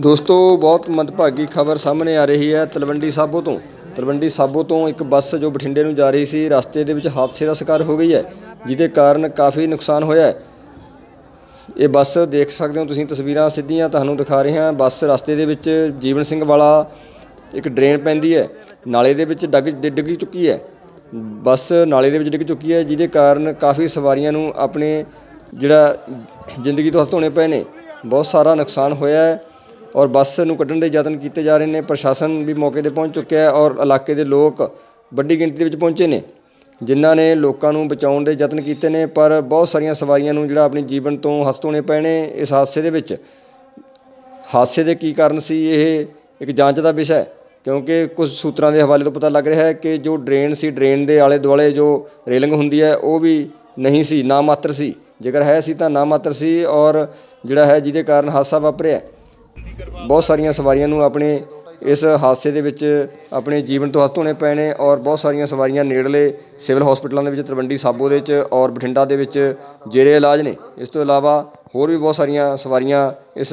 ਦੋਸਤੋ, ਬਹੁਤ ਮੰਦਭਾਗੀ ਖਬਰ ਸਾਹਮਣੇ ਆ ਰਹੀ ਹੈ ਤਲਵੰਡੀ ਸਾਬੋ ਤੋਂ। ਤਲਵੰਡੀ ਸਾਬੋ ਤੋਂ ਇੱਕ ਬੱਸ ਜੋ ਬਠਿੰਡੇ ਨੂੰ ਜਾ ਰਹੀ ਸੀ, ਰਸਤੇ ਦੇ ਵਿੱਚ ਹਾਦਸੇ ਦਾ ਸ਼ਿਕਾਰ ਹੋ ਗਈ ਹੈ, ਜਿਹਦੇ ਕਾਰਨ ਕਾਫੀ ਨੁਕਸਾਨ ਹੋਇਆ ਹੈ। ਇਹ ਬੱਸ ਦੇਖ ਸਕਦੇ ਹੋ ਤੁਸੀਂ ਤਸਵੀਰਾਂ ਸਿੱਧੀਆਂ ਤੁਹਾਨੂੰ ਦਿਖਾ ਰਹੇ ਹਾਂ। ਬੱਸ ਰਸਤੇ ਦੇ ਵਿੱਚ ਜੀਵਨ ਸਿੰਘ ਵਾਲਾ ਇੱਕ ਡਰੇਨ ਪੈਂਦੀ ਹੈ, ਨਾਲੇ ਦੇ ਵਿੱਚ ਡੱਗ ਡਿ- ਡਿੱਗ ਚੁੱਕੀ ਹੈ। ਬੱਸ ਨਾਲੇ ਦੇ ਵਿੱਚ ਡਿੱਗ ਚੁੱਕੀ ਹੈ, ਜਿਹਦੇ ਕਾਰਨ ਕਾਫੀ ਸਵਾਰੀਆਂ ਨੂੰ ਆਪਣੇ ਜਿਹੜਾ ਜ਼ਿੰਦਗੀ ਤੋਂ ਹੱਥ ਧੋਣੇ ਪਏ ਨੇ। ਬਹੁਤ ਸਾਰਾ ਨੁਕਸਾਨ ਹੋਇਆ ਹੈ ਔਰ ਬੱਸ ਨੂੰ ਕੱਢਣ ਦੇ ਯਤਨ ਕੀਤੇ ਜਾ ਰਹੇ ਨੇ, ਪ੍ਰਸ਼ਾਸਨ ਵੀ ਮੌਕੇ ਤੇ ਪਹੁੰਚ ਚੁੱਕਿਆ ਹੈ ਔਰ ਇਲਾਕੇ ਦੇ ਲੋਕ ਵੱਡੀ ਗਿਣਤੀ ਦੇ ਵਿੱਚ ਪਹੁੰਚੇ ਨੇ, ਜਿਨ੍ਹਾਂ ਨੇ ਲੋਕਾਂ ਨੂੰ ਬਚਾਉਣ ਦੇ ਯਤਨ ਕੀਤੇ ਨੇ, ਪਰ ਬਹੁਤ ਸਾਰੀਆਂ ਸਵਾਰੀਆਂ ਨੂੰ ਜਿਹੜਾ ਆਪਣੀ ਜੀਵਨ ਤੋਂ ਹੱਥ ਧੋਣੇ ਪਏ ਨੇ, ਇਸ ਹਾਦਸੇ ਦੇ ਵਿੱਚ। ਹਾਦਸੇ ਦੇ ਕੀ ਕਾਰਨ ਸੀ, ਇਹ ਇੱਕ ਜਾਂਚ ਦਾ ਵਿਸ਼ਾ ਹੈ, ਕਿਉਂਕਿ ਕੁਝ ਸੂਤਰਾਂ ਦੇ ਹਵਾਲੇ ਤੋਂ ਪਤਾ ਲੱਗ ਰਿਹਾ ਹੈ ਕਿ ਜੋ ਡਰੇਨ ਸੀ, ਡਰੇਨ ਦੇ ਆਲੇ ਦੁਆਲੇ ਜੋ ਰੇਲਿੰਗ ਹੁੰਦੀ ਹੈ, ਉਹ ਵੀ ਨਹੀਂ ਸੀ, ਨਾ ਮਾਤਰ ਸੀ। ਜੇਕਰ ਹੈ ਸੀ ਤਾਂ ਨਾ ਮਾਤਰ ਸੀ ਔਰ ਜਿਹੜਾ ਹੈ ਜਿਹਦੇ ਕਾਰਨ ਹਾਦਸਾ ਵਾਪਰਿਆ। ਬਹੁਤ ਸਾਰੀਆਂ ਸਵਾਰੀਆਂ ਨੂੰ ਆਪਣੇ ਇਸ ਹਾਦਸੇ ਦੇ ਵਿੱਚ ਆਪਣੇ ਜੀਵਨ ਤੋਂ ਹੱਥ ਧੋਣੇ ਪਏ ਨੇ ਔਰ ਬਹੁਤ ਸਾਰੀਆਂ ਸਵਾਰੀਆਂ ਨੇੜਲੇ ਸਿਵਲ ਹਸਪੀਟਲਾਂ ਦੇ ਵਿੱਚ, ਤਲਵੰਡੀ ਸਾਬੋ ਦੇ ਵਿੱਚ ਔਰ ਬਠਿੰਡਾ ਦੇ ਵਿੱਚ ਜੇਰੇ ਇਲਾਜ ਨੇ। ਇਸ ਤੋਂ ਇਲਾਵਾ ਹੋਰ ਵੀ ਬਹੁਤ ਸਾਰੀਆਂ ਸਵਾਰੀਆਂ ਇਸ